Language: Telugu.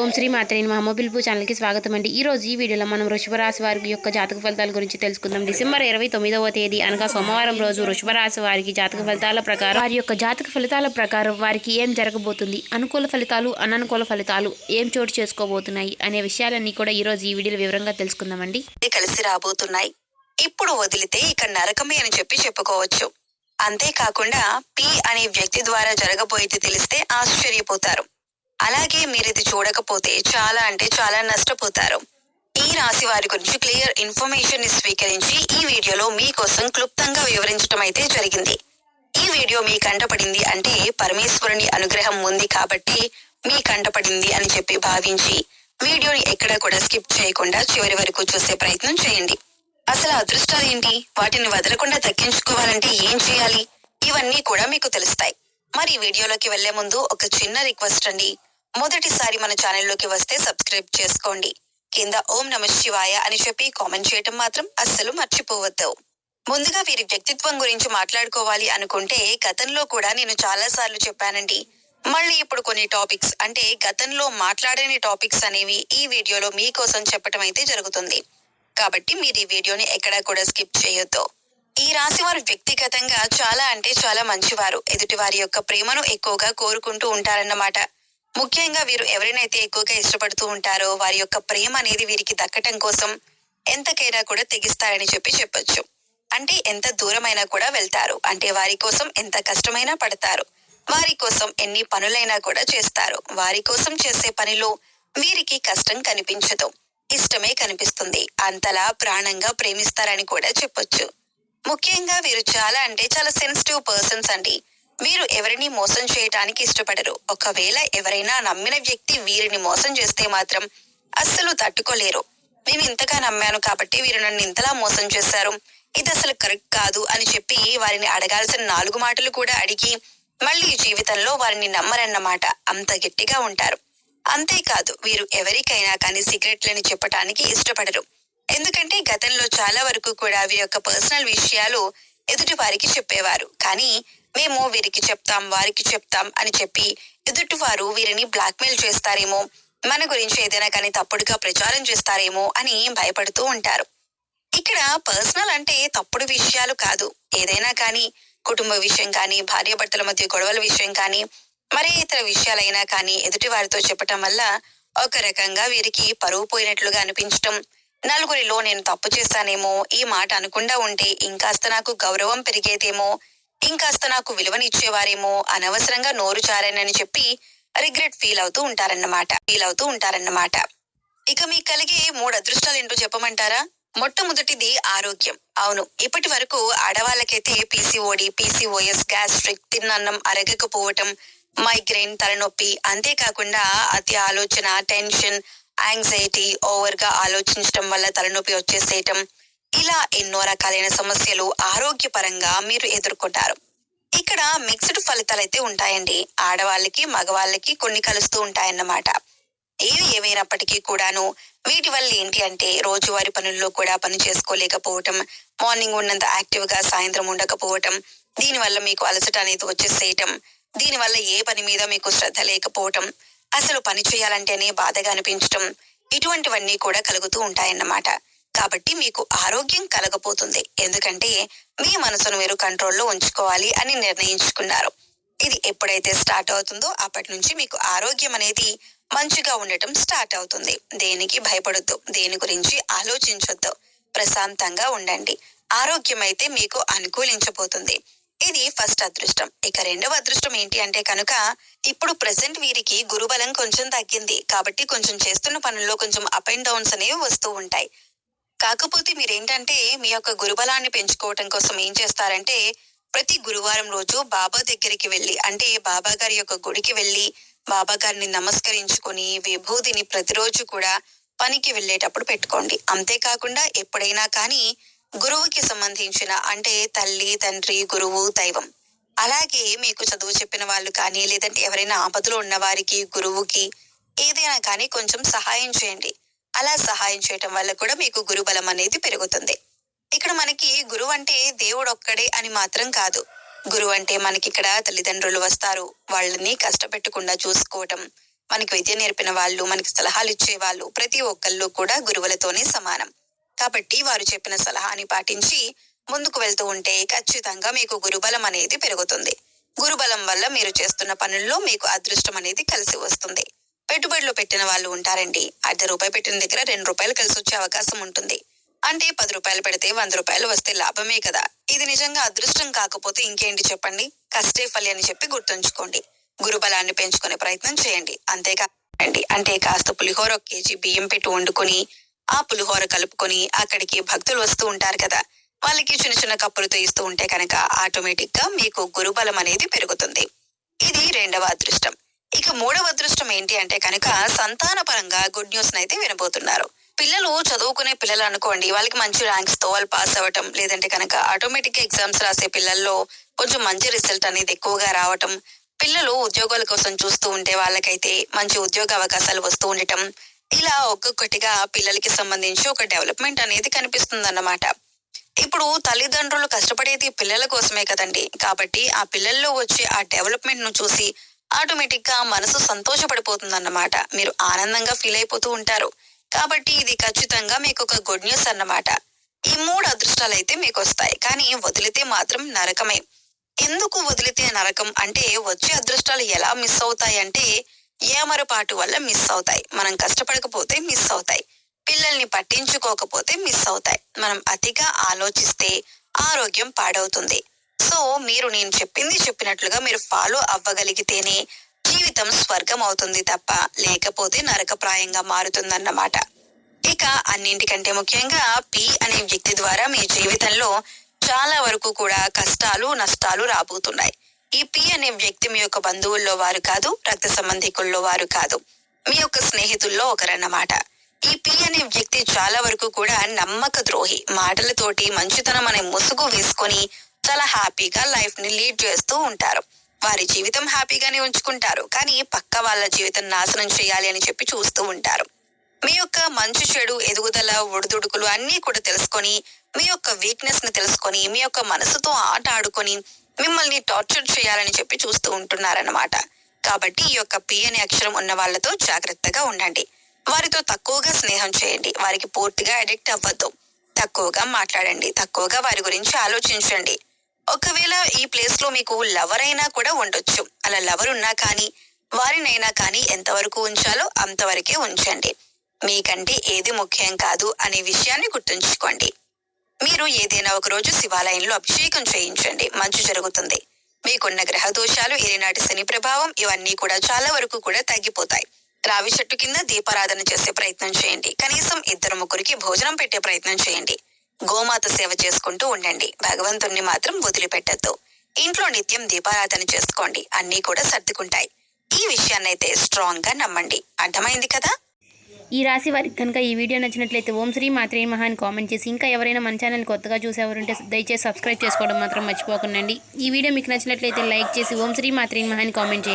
ఓం శ్రీ మాత్రే మా మొబిల్పు ఛానల్కి స్వాగతం అండి ఈ ఈ వీడియోలో మనం వృషభరాశి వారికి వారి యొక్క జాతక ఫలితాల గురించి తెలుసుకుందాం. డిసెంబర్ ఇరవై తొమ్మిదవ తేదీ అనగా సోమవారం రోజు వృషభరాశి వారికి జాతక ఫలితాల ప్రకారం వారి యొక్క జాతక ఫలితాల ప్రకారం వారికి ఏం జరగబోతుంది అనుకూల ఫలితాలు అననుకూల ఫలితాలు ఏం చోటు చేసుకోబోతున్నాయి అనే విషయాలన్నీ కూడా ఈరోజు ఈ వీడియోలో వివరంగా తెలుసుకుందామండి. కలిసి రాబోతున్నాయి. ఇప్పుడు వదిలితే ఇక నరకమే అని చెప్పి చెప్పుకోవచ్చు. అంతేకాకుండా పి అనే వ్యక్తి ద్వారా జరగబోయేది తెలిస్తే ఆశ్చర్యపోతారు. అలాగే మీరు ఇది చూడకపోతే చాలా అంటే చాలా నష్టపోతారు. ఈ రాశి వారి గురించి క్లియర్ ఇన్ఫర్మేషన్ని స్వీకరించి ఈ వీడియోలో మీకోసం క్లుప్తంగా వివరించడం అయితే జరిగింది. ఈ వీడియో మీ కంటపడింది అంటే పరమేశ్వరుని అనుగ్రహం ఉంది కాబట్టి మీ కంటపడింది అని చెప్పి భావించి వీడియోని ఎక్కడా కూడా స్కిప్ చేయకుండా చివరి వరకు చూసే ప్రయత్నం చేయండి. అసలు అదృష్టాలు ఏంటి? వాటిని వదలకుండా తగ్గించుకోవాలంటే ఏం చేయాలి? ఇవన్నీ కూడా మీకు తెలుస్తాయి. మరి వీడియోలోకి వెళ్ళే ముందు ఒక చిన్న రిక్వెస్ట్ అండి. మొదటిసారి మన ఛానల్లోకి వస్తే సబ్స్క్రైబ్ చేసుకోండి. కింద ఓం నమ శివాయ అని చెప్పి కామెంట్ చేయటం మాత్రం అస్సలు మర్చిపోవద్దు. ముందుగా వీరి వ్యక్తిత్వం గురించి మాట్లాడుకోవాలి అనుకుంటే గతంలో కూడా నేను చాలాసార్లు చెప్పానండి. మళ్ళీ ఇప్పుడు కొన్ని టాపిక్స్ అంటే గతంలో మాట్లాడని టాపిక్స్ అనేవి ఈ వీడియోలో మీకోసం చెప్పటం అయితే జరుగుతుంది. కాబట్టి మీరు ఈ వీడియోని ఎక్కడా కూడా స్కిప్ చేయొద్దు. ఈ రాశి వారు వ్యక్తిగతంగా చాలా అంటే చాలా మంచివారు. ఎదుటి వారి యొక్క ప్రేమను ఎక్కువగా కోరుకుంటూ ఉంటారన్నమాట. ముఖ్యంగా వీరు ఎవరినైతే ఎక్కువగా ఇష్టపడుతూ ఉంటారో వారి యొక్క ప్రేమ అనేది వీరికి దక్కటం కోసం ఎంతకైనా కూడా తెగిస్తారని చెప్పి చెప్పొచ్చు. అంటే ఎంత దూరమైనా కూడా వెళ్తారు. అంటే వారి కోసం ఎంత కష్టమైనా పడతారు. వారి కోసం ఎన్ని పనులైనా కూడా చేస్తారు. వారి కోసం చేసే పనిలో వీరికి కష్టం కనిపించదు. ఇష్టమే కనిపిస్తుంది. అంతలా ప్రాణంగా ప్రేమిస్తారని కూడా చెప్పొచ్చు. ముఖ్యంగా వీరు చాలా అంటే చాలా సెన్సిటివ్ పర్సన్స్ అండి. వీరు ఎవరిని మోసం చేయటానికి ఇష్టపడరు. ఒకవేళ ఎవరైనా నమ్మిన వ్యక్తి వీరిని మోసం చేస్తే మాత్రం అస్సలు తట్టుకోలేరు. నేను ఇంతగా నమ్మాను కాబట్టి వీరు నన్ను ఇంతలా మోసం చేశారు. ఇది అసలు కరెక్ట్ కాదు అని చెప్పి వారిని అడగాల్సిన నాలుగు మాటలు కూడా అడిగి మళ్ళీ జీవితంలో వారిని నమ్మరన్నమాట. అంత గట్టిగా ఉంటారు. అంతేకాదు వీరు ఎవరికైనా కానీ సిగరెట్లని చెప్పటానికి ఇష్టపడరు. ఎందుకంటే గతంలో చాలా వరకు కూడా వీరి యొక్క పర్సనల్ విషయాలు ఎదుటి వారికి చెప్పేవారు. కానీ మేము వీరికి చెప్తాం వారికి చెప్తాం అని చెప్పి ఎదుటివారు వీరిని బ్లాక్మెయిల్ చేస్తారేమో మన గురించి ఏదైనా కానీ తప్పుడుగా ప్రచారం చేస్తారేమో అని భయపడుతూ ఉంటారు. ఇక్కడ పర్సనల్ అంటే తప్పుడు విషయాలు కాదు. ఏదైనా కానీ కుటుంబ విషయం కానీ భార్యాభర్తల మధ్య గొడవల విషయం కానీ మరే ఇతర విషయాలైనా కానీ ఎదుటి వారితో చెప్పటం వల్ల ఒక రకంగా వీరికి పరువు పోయినట్లుగా అనిపించటం నలుగురిలో నేను తప్పు చేశానేమో ఈ మాట అనకుండా ఉంటే ఇంకాస్త నాకు గౌరవం పెరిగేదేమో ఇంకాస్త నాకు విలువనిచ్చేవారేమో అనవసరంగా నోరు చారానని చెప్పి రిగ్రెట్ ఫీల్ అవుతూ ఉంటారన్నమాట. ఫీల్ అవుతూ ఉంటారన్నమాట. ఇక మీకు కలిగే మూడు అదృష్టాలు ఏంటో చెప్పమంటారా? మొట్టమొదటిది ఆరోగ్యం. అవును ఇప్పటి వరకు ఆడవాళ్ళకైతే పీసీఓడి పీసీఓఎస్ గ్యాస్ట్రిక్ తిన్నన్నం అరగకపోవటం మైగ్రెయిన్ తలనొప్పి అంతేకాకుండా అతి ఆలోచన టెన్షన్ యాంగ్జైటీ ఓవర్గా ఆలోచించడం వల్ల తలనొప్పి వచ్చేసేయటం ఇలా ఎన్నో రకాలైన సమస్యలు ఆరోగ్యపరంగా మీరు ఎదుర్కొంటారు. ఇక్కడ మిక్స్డ్ ఫలితాలు అయితే ఉంటాయండి. ఆడవాళ్ళకి మగవాళ్ళకి కొన్ని కలుస్తూ ఉంటాయన్నమాట. ఏవి ఏమైనప్పటికీ కూడాను వీటి వల్ల ఏంటి అంటే రోజువారి పనుల్లో కూడా పని చేసుకోలేకపోవటం మార్నింగ్ ఉన్నంత యాక్టివ్గా సాయంత్రం ఉండకపోవటం దీనివల్ల మీకు అలసట అనేది వచ్చేసేయటం దీనివల్ల ఏ పని మీద మీకు శ్రద్ధ లేకపోవటం అసలు పని చేయాలంటేనే బాధగా అనిపించటం ఇటువంటివన్నీ కూడా కలుగుతూ ఉంటాయన్నమాట. కాబట్టి మీకు ఆరోగ్యం కలగపోతుంది ఎందుకంటే మీ మనసును మీరు కంట్రోల్లో ఉంచుకోవాలి అని నిర్ణయించుకున్నారు. ఇది ఎప్పుడైతే స్టార్ట్ అవుతుందో అప్పటి నుంచి మీకు ఆరోగ్యం అనేది మంచిగా ఉండటం స్టార్ట్ అవుతుంది. దేనికి భయపడొద్దు. దేని గురించి ఆలోచించొద్దు. ప్రశాంతంగా ఉండండి. ఆరోగ్యం అయితే మీకు అనుకూలించబోతుంది. ఇది ఫస్ట్ అదృష్టం. ఇక రెండవ అదృష్టం ఏంటి అంటే కనుక ఇప్పుడు ప్రెసెంట్ వీరికి గురుబలం కొంచెం తగ్గింది. కాబట్టి కొంచెం చేస్తున్న పనుల్లో కొంచెం అప్ అండ్ డౌన్స్ అనేవి వస్తూ ఉంటాయి. కాకపోతే మీరేంటంటే మీ యొక్క గురుబలాన్ని పెంచుకోవటం కోసం ఏం చేస్తారంటే ప్రతి గురువారం రోజు బాబా దగ్గరికి వెళ్ళి అంటే బాబా గారి యొక్క గుడికి వెళ్ళి బాబా గారిని నమస్కరించుకొని విభూతిని ప్రతిరోజు కూడా పనికి వెళ్ళేటప్పుడు పెట్టుకోండి. అంతేకాకుండా ఎప్పుడైనా కానీ గురువుకి సంబంధించిన అంటే తల్లి తండ్రి గురువు దైవం అలాగే మీకు చదువు చెప్పిన వాళ్ళు కానీ లేదంటే ఎవరైనా ఆపదలో ఉన్న వారికి గురువుకి ఏదైనా కానీ కొంచెం సహాయం చేయండి. అలా సహాయం చేయటం వల్ల కూడా మీకు గురుబలం అనేది పెరుగుతుంది. ఇక్కడ మనకి గురువు అంటే దేవుడు ఒక్కడే అని మాత్రం కాదు. గురువు అంటే మనకి ఇక్కడ తల్లిదండ్రులు వస్తారు. వాళ్ళని కష్టపెట్టకుండా చూసుకోవటం మనకి విద్య నేర్పిన వాళ్ళు మనకి సలహాలు ఇచ్చే వాళ్ళు ప్రతి ఒక్కళ్ళు కూడా గురువులతోనే సమానం. కాబట్టి వారు చెప్పిన సలహాని పాటించి ముందుకు వెళ్తూ ఉంటే ఖచ్చితంగా మీకు గురుబలం అనేది పెరుగుతుంది. గురుబలం వల్ల మీరు చేస్తున్న పనుల్లో మీకు అదృష్టం అనేది కలిసి వస్తుంది. పెట్టుబడులు పెట్టిన వాళ్ళు ఉంటారండి. అర్ధ రూపాయి పెట్టిన దగ్గర రెండు రూపాయలు కలిసి వచ్చే అవకాశం ఉంటుంది. అంటే పది రూపాయలు పెడితే వంద రూపాయలు వస్తే లాభమే కదా. ఇది నిజంగా అదృష్టం కాకపోతే ఇంకేంటి చెప్పండి? కష్టే ఫలి అని చెప్పి గుర్తుంచుకోండి. గురుబలాన్ని పెంచుకునే ప్రయత్నం చేయండి. అంతేకాదండి అంటే కాస్త పులిహోర ఒక కేజీ బియ్యం పెట్టి వండుకొని ఆ పులిహోర కలుపుకొని అక్కడికి భక్తులు వస్తూ ఉంటారు కదా. వాళ్ళకి చిన్న చిన్న కప్పులతో ఇస్తూ ఉంటే కనుక ఆటోమేటిక్గా మీకు గురుబలం అనేది పెరుగుతుంది. ఇది రెండవ అదృష్టం. ఇక మూడవ అదృష్టం ఏంటి అంటే కనుక సంతాన పరంగా గుడ్ న్యూస్ అయితే వినబోతున్నారు. పిల్లలు చదువుకునే పిల్లలు అనుకోండి వాళ్ళకి మంచి ర్యాంక్స్తో వాళ్ళు పాస్ అవ్వటం లేదంటే కనుక ఆటోమేటిక్ ఎగ్జామ్స్ రాసే పిల్లల్లో కొంచెం మంచి రిజల్ట్ అనేది ఎక్కువగా రావటం పిల్లలు ఉద్యోగాల కోసం చూస్తూ ఉంటే వాళ్ళకైతే మంచి ఉద్యోగ అవకాశాలు వస్తూ ఉండటం ఇలా ఒక్కొక్కటిగా పిల్లలకి సంబంధించి ఒక డెవలప్మెంట్ అనేది కనిపిస్తుంది ఇప్పుడు తల్లిదండ్రులు కష్టపడేది పిల్లల కోసమే కదండి కాబట్టి ఆ పిల్లల్లో వచ్చే ఆ డెవలప్మెంట్ను చూసి ఆటోమేటిక్గా మనసు సంతోషపడిపోతుంది అన్నమాట మీరు ఆనందంగా ఫీల్ అయిపోతూ ఉంటారు. కాబట్టి ఇది ఖచ్చితంగా మీకు ఒక గుడ్ న్యూస్ అన్నమాట. ఈ మూడు అదృష్టాలు అయితే మీకు వస్తాయి కానీ వదిలితే మాత్రం నరకమే. ఎందుకు వదిలితే నరకం? అంటే వచ్చే అదృష్టాలు ఎలా మిస్ అవుతాయి అంటే ఏమరపాటు వల్ల మిస్ అవుతాయి. మనం కష్టపడకపోతే మిస్ అవుతాయి. పిల్లల్ని పట్టించుకోకపోతే మిస్ అవుతాయి. మనం అతిగా ఆలోచిస్తే ఆరోగ్యం పాడవుతుంది. సో మీరు నేను చెప్పింది చెప్పినట్లుగా మీరు ఫాలో అవ్వగలిగితేనే జీవితం స్వర్గం అవుతుంది తప్ప లేకపోతే నరకప్రాయంగా మారుతుందన్నమాట. ఇక అన్నింటికంటే ముఖ్యంగా పి అనే వ్యక్తి ద్వారా మీ జీవితంలో చాలా వరకు కూడా కష్టాలు నష్టాలు రాబోతున్నాయి. ఈ పి అనే వ్యక్తి మీ యొక్క బంధువుల్లో వారు కాదు రక్త సంబంధికుల్లో వారు కాదు. మీ యొక్క స్నేహితుల్లో ఒకరన్నమాట. ఈ పి అనే వ్యక్తి చాలా వరకు కూడా నమ్మక ద్రోహి మాటలతోటి మంచితనం అనే ముసుగు వేసుకొని చాలా హ్యాపీగా లైఫ్ని లీడ్ చేస్తూ ఉంటారు. వారి జీవితం హ్యాపీగానే ఉంచుకుంటారు. కానీ పక్క వాళ్ళ జీవితం నాశనం చేయాలి అని చెప్పి చూస్తూ ఉంటారు. మీ యొక్క మంచి చెడు ఎదుగుదల ఒడిదుడుకులు అన్నీ కూడా తెలుసుకొని మీ యొక్క వీక్నెస్ని తెలుసుకొని మీ యొక్క మనసుతో ఆట ఆడుకొని మిమ్మల్ని టార్చర్ చేయాలని చెప్పి చూస్తూ ఉంటున్నారన్నమాట. కాబట్టి ఈ యొక్క పి అనే అక్షరం ఉన్న వాళ్ళతో జాగ్రత్తగా ఉండండి. వారితో తక్కువగా స్నేహం చేయండి. వారికి పూర్తిగా అడిక్ట్ అవ్వద్దు. తక్కువగా మాట్లాడండి. తక్కువగా వారి గురించి ఆలోచించండి. ఒకవేళ ఈ ప్లేస్లో మీకు లవర్ అయినా కూడా ఉండొచ్చు. అలా లవర్ ఉన్నా కానీ వారినైనా కానీ ఎంతవరకు ఉంచాలో అంతవరకే ఉంచండి. మీకంటే ఏది ముఖ్యం కాదు అనే విషయాన్ని గుర్తుంచుకోండి. మీరు ఏదైనా ఒక రోజు శివాలయంలో అభిషేకం చేయించండి. మంచి జరుగుతుంది. మీకున్న గ్రహ దోషాలు ఏనాటి శని ప్రభావం ఇవన్నీ కూడా చాలా వరకు కూడా తగ్గిపోతాయి. రావి చెట్టు కింద దీపారాధన చేసే ప్రయత్నం చేయండి. కనీసం ఇద్దరు ముగ్గురికి భోజనం పెట్టే ప్రయత్నం చేయండి. గోమాత సేవ చేసుకుంటూ ఉండండి. భగవంతుణ్ణి మాత్రం వదిలిపెట్టద్దు. ఇంట్లో నిత్యం దీపారాధన చేసుకోండి. అన్నీ కూడా సర్దుకుంటాయి. ఈ విషయాన్నైతే స్ట్రాంగ్గా నమ్మండి. అర్థమైంది కదా? ఈ రాశి వారికి కనుక ఈ వీడియో నచ్చినట్లయితే ఓం శ్రీ మాత్రే మహా అని కామెంట్ చేసి ఇంకా ఎవరైనా మన ఛానల్ కొత్తగా చూసేవారుంటే దయచేసి సబ్స్క్రైబ్ చేసుకోవడం మాత్రం మర్చిపోకండి ఈ వీడియో మీకు నచ్చినట్లయితే లైక్ చేసి ఓం శ్రీ మాత్రే మహా అని కామెంట్ చేయండి.